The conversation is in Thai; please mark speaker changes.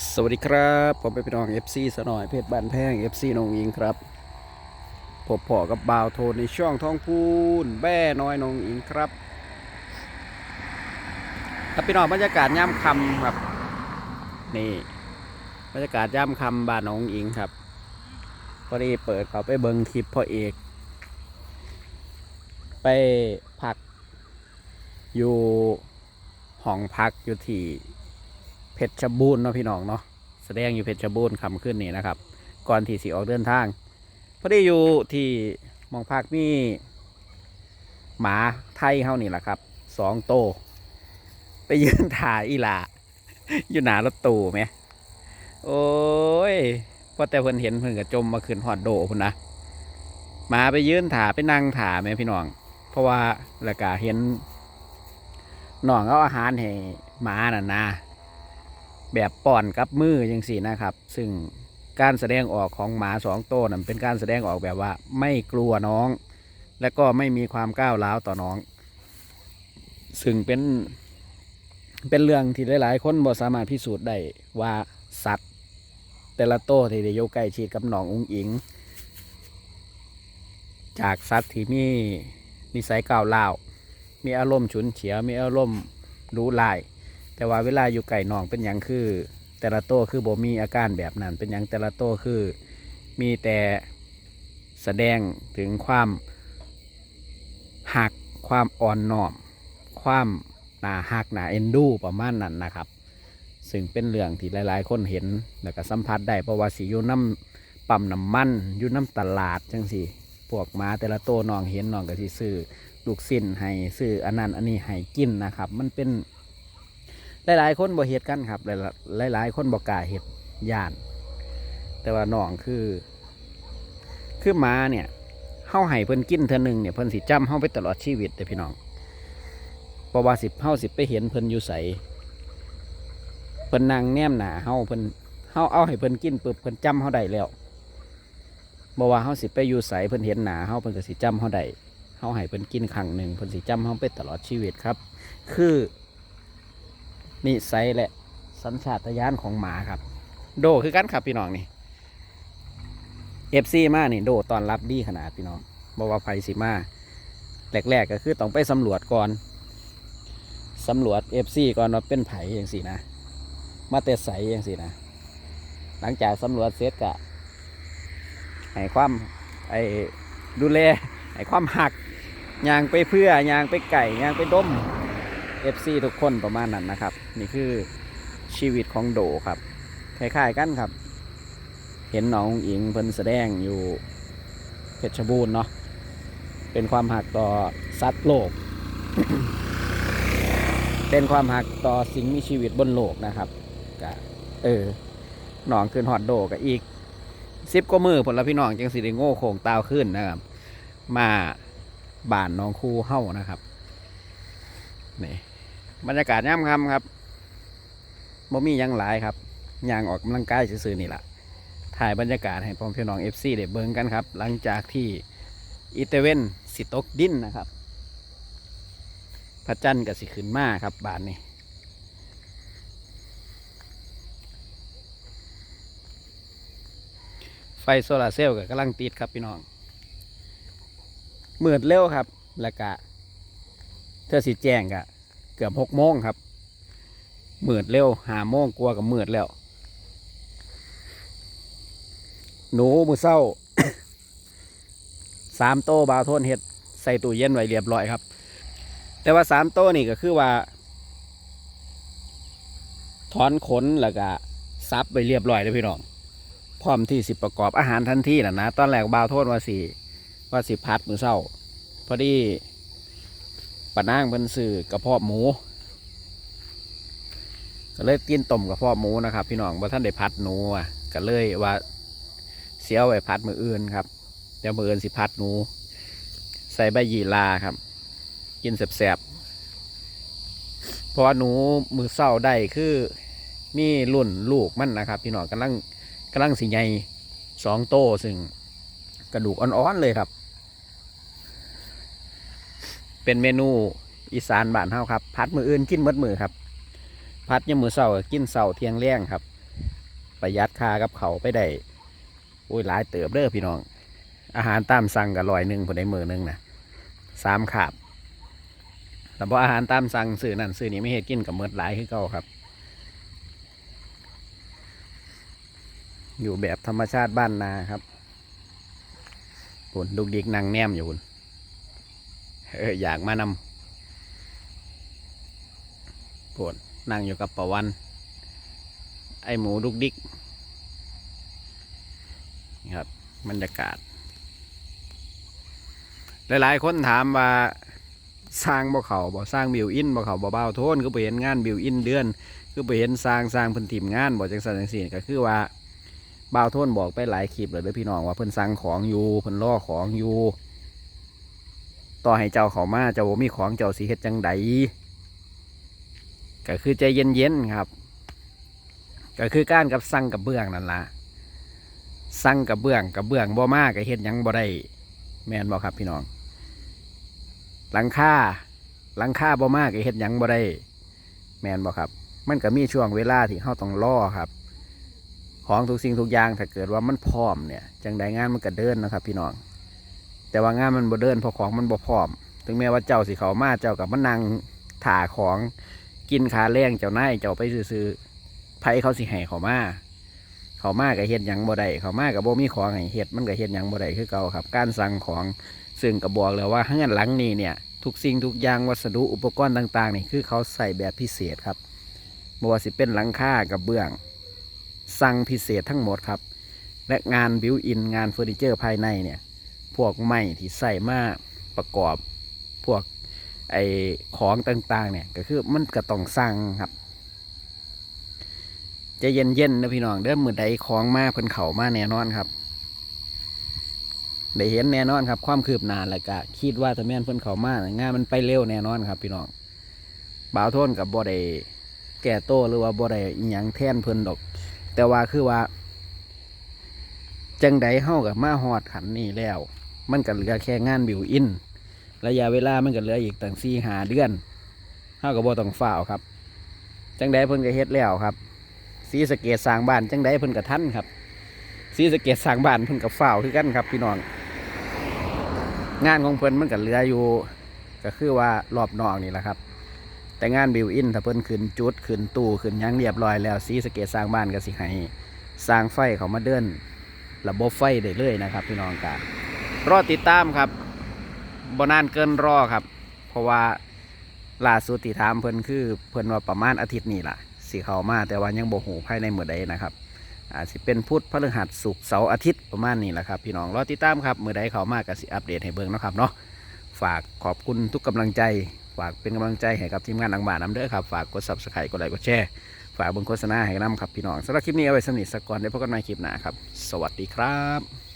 Speaker 1: สวัสดีครับ ผมเป็นพี่น้อง FC สนอยเพชรบ้านแพง FC นงอิงครับพบพอกับบ่าวโทนในช่องท้องพูนแบ่น้อยนงอิงครับครับพี่น้องบรรยากาศย่ำคำครับ นี่บรรยากาศย่ำคำบ้านนงอิงครับพอดีเปิดเขาไปเบิงคลิปพ่อเอก ไปพัก อยู่ห้องพักอยู่ที่ เพชรบูรณ์เนาะพี่น้องเนาะแสดงอยู่เพชรบูรณ์คำขึ้นนี่นะครับ ก่อนที่สิออกเดินทางพอดีอยู่ที่มองพักมีหมาไทยเฮานี่แหละครับสองโต ไปยืนถ่ายอีหลาอยู่หนารถตู้ไหมโอ้ยพอแต่เพิ่นเห็นเพิ่นก็จมมาขึ้นหอดโดพุ่นนะหมาไปยืนถ่าไปนั่งถ่าไหมพี่น้อง เพราะว่าล้วก็เห็นน้องเอาอาหารให้หมาน่ะนะ แบบป้อนกับมือยังสี่นะครับ ซึ่งการแสดงออกของหมาสองโตวนั้นเป็นการแสดงออกแบบว่าไม่กลัวน้อง และก็ไม่มีความก้าวร้าวต่อน้อง ซึ่งเป็นเป็นเรื่องที่หลาย ๆ คนบ่สามารถพิสูจน์ได้ว่าสัตว์ แต่ละโตวที่ได้ยู่ใกล้ชิดกับน้องอุ้งอิง จากสัตว์ที่มีนิสัยก้าวร้าวมีอารมณ์ฉุนเฉียวมีอารมณ์รู้ลาย แต่ว่าเวลาอยู่ไก่นองเป็นอย่างคือ แต่ละโตวคือบ่มีอาการแบบนั้น เป็นอย่างแต่ละโตวคือมีแต่แสดงถึงความหักความอ่อนน้อม ความหนาหักหนาเอ็นดูประมาณนั้นนะครับ ซึ่งเป็นเรื่องที่หลาย ๆ คนเห็นแล้วก็สัมผัสได้เพราะว่าสิอยู่น้ำปั๊มน้ำมันอยู่น้ำตลาดจังสิพวกหมาแต่ละโตวน้องเห็นน้องก็สิซื้อลูกสิ้นให้ซื้ออันนั้นอันนี้ให้กินนะครับ มันเป็น หลายๆ คนบ่เฮ็ดกันครับ หลายๆหลายคนบ่กล้าเฮ็ดย่าน แต่ว่าน้องคือ คือหมาเนี่ยเฮาให้เพิ่นกินเทื่อหนึงเนี่ยเพิ่นสิจำเฮาไปตลอดชีวิตเด้พี่น้องเพราะว่าสิเฮาสิไปเห็นเพิ่นอยู่ไสเพิ่นนั่งแนมหนาเฮาเพิ่นเฮาเอาให้เพิ่นกินปุ๊บเพิ่นจำเฮาได้แล้วบ่ว่าเฮาสิไปอยู่ไสเพิ่นเห็นหนาเฮาเพิ่นก็สิจำเฮาได้เฮาให้เพิ่นกินครั้งหนึ่งเพิ่นสิจำเฮาไปตลอดชีวิตครับ คือ นิสัยและสัญชาตญาณของหมาครับ โดคือกันครับพี่น้องนี่เอฟซีมานี่โดตอนรับดีขนาดพี่น้องบอกว่าไฟสิมาแรกๆก็คือต้องไปสำรวจก่อนสำรวจเอฟซีก่อนว่าเป็นไผ่อย่างสี่นะ มาแต่ใสอย่างสี่นะ หลังจากสำรวจเสร็จก็ให้ความไอ้ดูแลให้ความหักยางไปเพื่อยางไปไก่ยางไปดม FC ทุกคนประมาณนั้นนะครับ นี่คือชีวิตของโดครับคล้ายๆกันครับ เห็นน้องอิงเพิ่นแสดงอยู่เพชรบูรณ์เนาะเป็นความหักต่อสัตว์โลก เป็นความหักต่อสิ่งมีชีวิตบนโลกนะครับกะเออหนองขึ้นฮอดโดกับอีกสิบกว่ามือผลละพี่น้องจังสิได้โง่โคงตาวขึ้นนะครับ มาบ้านน้องคู่เฮ้านะครับนี่ บรรยากาศย่ำคำครับบ่มียังหลายครับย่างออกกำลังกายซื่อๆนี่แหละถ่ายบรรยากาศให้พ่อพี่น้องเอฟซีได้เบิ่งกันครับ หลังจากที่อีเตเวนสิตกดินนะครับ พระจันทร์กับสิขึ้นมาครับบานนี้ไฟโซลาเซลล์ก็กำลังติดครับพี่น้องเมือดเร็วครับ แล้วก็เธอสิแจ้งกะเกือบหกโมงครับมืดเร็วหาโมงกลัวกับมืดแล้ว หนูมือเศร้าสามโต้บาวโทนเห็ดใส่ตู้เย็นไว้เรียบร้อยครับ แต่ว่าสามโต้นี่ก็คือว่า ถอนขนแล้วก็ซับไปเรียบร้อยเลยพี่น้องพร้อมที่สิประกอบอาหารทันทีนะนะตอนแรกบาวโทนว่าสิว่าสิพัดมือเศร้าพอดี ปะนางเป็นสื่อกระเพาะหมู ก็เลยกินต้มกระเพาะหมูนะครับ พี่น้องว่าท่านได้พัดหนูอะก็เลยว่าเสียวไว้พัดมืออื่นครับเดี๋ยวมืออื่นสิพัดหนู ใส่ใบยีลาครับ กินแสบๆเพราะว่าหนูมือเศร้าได้คือมีรุ่นลูกมันนะครับ พี่น้องกำลังกำลังสีใหญ่สองโตซึ่งกระดูกอ่อนๆเลยครับ เป็นเมนูอีสานบ้านเฮาครับพัดมืออื่นกินมดมือครับพัดยามมือเสาร์ก็กินเสาร์เที่ยงแรงครับ ประหยัดค่ากับเขาไปได้โอ้ยหลายเติบเด้อพี่น้อง อาหารตามสั่งกับลอยหนึ่งพอได้มือหนึ่งนะสามขาบแต่พออาหารตามสั่งซื้อนั่นซื้อนี่ไม่เห็ดกินกับเมิดหลายคือเก่าครับ อยู่แบบธรรมชาติบ้านนาครับปุ่นลูกดิกนางแนมอยู่ปุ่น เอออยากมานำปุ่นนั่งอยู่กับประวัน ไอหมูลูกดิกนะครับบรรยากาศ หลายๆ คนถามว่าสร้างบ่เขาบ่สร้างบิวอินบ่เขาบ่เบาโทนก็ไปเห็นงานบิวอินเดือน คือไปเห็นสร้างสร้างเพิ่นทีมงานบ่จังสันจังซี่ก็คือว่าบ่าวโทนบอกไปหลายคลิปเลยเด้อพี่น้องว่าเพิ่นสั่งของอยู่เพิ่นรอของอยู่ ต่อให้เจ้าเขามาเจ้าบ่มีของเจ้าสิเฮ็ดจังใดก็คือใจเย็นๆครับ ก็คือการกับสั่งกับเบื้องนั่นล่ะสั่งกับเบื้องกับเบื้องบ่มากก็เฮ็ดยังบ่ได้แมนบ่ครับพี่น้อง หลังค่าหลังค่าบ่มากก็เฮ็ดยังบ่ได้แมนบ่ครับ มันก็มีช่วงเวลาที่เราต้องรอครับ ของทุกสิ่งทุกอย่างถ้าเกิดว่ามันพร้อมเนี่ย จังใดงานมันก็เดินนะครับ พี่น้อง แต่ว่างานมันบ่เดินพราะของมันบ่พร้อม ถึงแม้ว่าเจ้าสิเขามาเจ้ากับมันนั่งถ่าของกินขาแรงเจ้านายเจ้าไปซื้อๆไผเขาสิให้เขามาเขามาก็เฮ็ดหยังบ่ได้เขามาก็บ่มีของให้เฮ็ดมันก็เฮ็ดหยังบ่ได้คือเก่าครับ การสั่งของซึ่งก็บอกแล้วว่าเฮือนหลังนี้เนี่ย ทุกสิ่งทุกอย่างวัสดุอุปกรณ์ต่างๆนี่คือเขาใส่แบบพิเศษครับบ่ว่าสิเป็นหลังคากับเบื้องสั่งพิเศษทั้งหมดครับ และงานบิวอินงานเฟอร์นิเจอร์ภายในเนี่ย พวกไม้ที่ใส่มาประกอบพวกไอของต่างๆ เนี่ย ก็คือมันก็ต้องสั่งครับจะเย็นๆนะพี่น้องเด้อมือใดของมาเพิ่นเขามาแน่นอนครับได้เห็นแน่นอนครับ ความคืบหน้าแล้วก็คิดว่าถ้าแม่นเพิ่นเขามาน่ะงานมันไปเร็วแน่นอนครับ พี่น้องบ่าวโทนกับบ่ได้แก่โตหรือว่าบ่ได้อิหยังแท่นเพิ่นดอก แต่ว่าคือว่า จังใดเฮากับมาฮอดขันนี้แล้ว มันก็เหลือแค่งานบิวอิน ระยะเวลามันก็เหลืออีกตั้งสี่หาเดือนเฮาก็บ่ต้องฝ่าวครับ จังใดเพิ่นก็เฮ็ดแล้วครับสีสเกตสร้างบ้านจังใดเพิ่นก็ทันครับสีสเกตสร้างบ้านเพิ่นก็ฝ่าวคือกันครับ พี่น้องงานของเพิ่นมันก็เหลืออยู่ ก็คือว่ารอบนอกนี่แหละครับ แต่งานบิวอินถ้าเพิ่นขึ้นจุดขึ้นตู้ขึ้นยังเรียบร้อยแล้วสีสเกตสร้างบ้านก็สิให้สร้างไฟเขามาเดินระบบไฟได้เลยนะครับ พี่น้องกา รอติดตามครับบนานเกินรอครับ เพราะว่าล่าสุดที่ถามเพิ่นคือเพิ่นว่าประมาณอาทิตย์นี้ล่ะสิเขามาแต่ว่ายังบ่หูภายในเมื่อใดนะครับอาจสิเป็นพุธพฤหัสศุกร์เสาร์อาทิตย์ประมาณนี้แหละครับ พี่น้องรอติดตามครับเมื่อใดเขามาก็สิอัปเดตให้เบิ่งนะครับเนาะฝากขอบคุณทุกกำลังใจ ฝากเป็นกำลังใจให้กับทีมงานหลังบ้านน้ำเด้อครับฝากกด subscribe กดไลค์กดแชร์ฝากเบิ่งโฆษณาให้นำครับพี่น้องสำหรับคลิปนี้เอาไว้สนิทสักก่อนได้พบกันใหม่คลิปหน้าครับ สวัสดีครับ